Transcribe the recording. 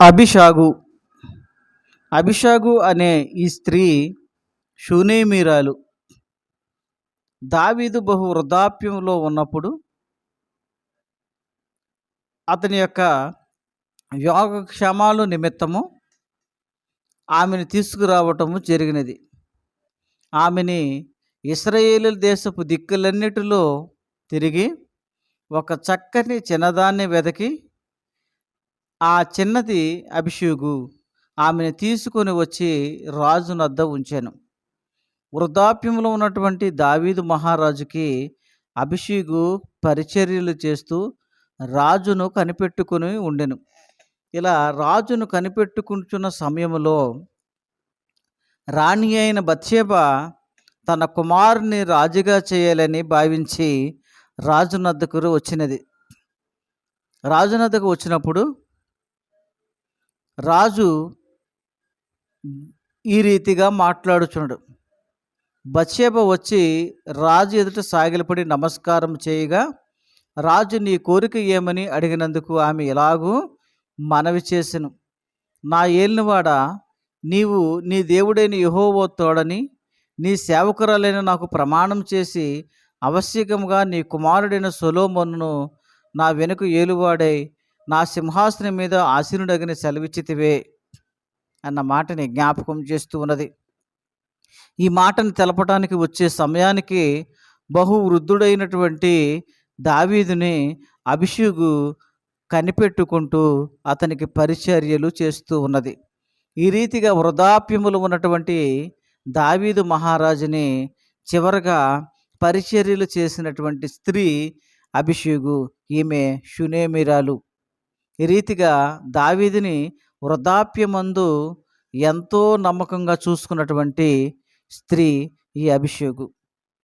అభిషాగు. అభిషాగు అనే ఈ స్త్రీ షూనేమీరాలు దావీదు బహు వృద్ధాప్యంలో ఉన్నప్పుడు అతని యొక్క యోగక్షేమాలు నిమిత్తము ఆమెను తీసుకురావటము జరిగినది. ఆమెని ఇస్రాయేలు దేశపు దిక్కులన్నిటిలో తిరిగి ఒక చక్కని చిన్నదాన్ని వెదకి ఆ చిన్నది అభిషేకు ఆమెను తీసుకొని వచ్చి రాజు నద్ద ఉంచాను. వృద్ధాప్యంలో ఉన్నటువంటి దావీదు మహారాజుకి అభిషేకు పరిచర్యలు చేస్తూ రాజును కనిపెట్టుకుని ఉండెను. ఇలా రాజును కనిపెట్టుకుంటున్న సమయంలో రాణి అయిన బత్సేబ తన కుమారుని రాజుగా చేయాలని భావించి రాజునద్దకు వచ్చినది. రాజునద్దకు వచ్చినప్పుడు రాజు ఈ రీతిగా మాట్లాడుచున్నాడు. బత్సేబ వచ్చి రాజు ఎదుట సాగిలపడి నమస్కారం చేయగా రాజు నీ కోరిక ఏమని అడిగినందుకు ఆమె ఎలాగూ మనవి చేసెను. నా ఏలినవాడ నీవు నీ దేవుడైన యహోవో తోడని నీ సేవకురాలైన నాకు ప్రమాణం చేసి అవశ్యకంగా నీ కుమారుడైన సొలోమోనును నా వెనుక ఏలువాడై నా సింహాసనం మీద ఆసీనుడగిన సెలవిచ్చితివే అన్న మాటని జ్ఞాపకం చేస్తూ ఉన్నది. ఈ మాటను తెలపడానికి వచ్చే సమయానికి బహు వృద్ధుడైనటువంటి దావీదుని అభిషేకు కనిపెట్టుకుంటూ అతనికి పరిచర్యలు చేస్తూ ఉన్నది. ఈ రీతిగా వృధాప్యములు ఉన్నటువంటి దావీదు మహారాజుని చివరగా పరిచర్యలు చేసినటువంటి స్త్రీ అభిషేకు ఈమె షునేమిరాలు. ఈ రీతిగా దావీదిని వృద్ధాప్యమందు ఎంతో నమ్మకంగా చూసుకున్నటువంటి స్త్రీ ఈ అభిషేకు.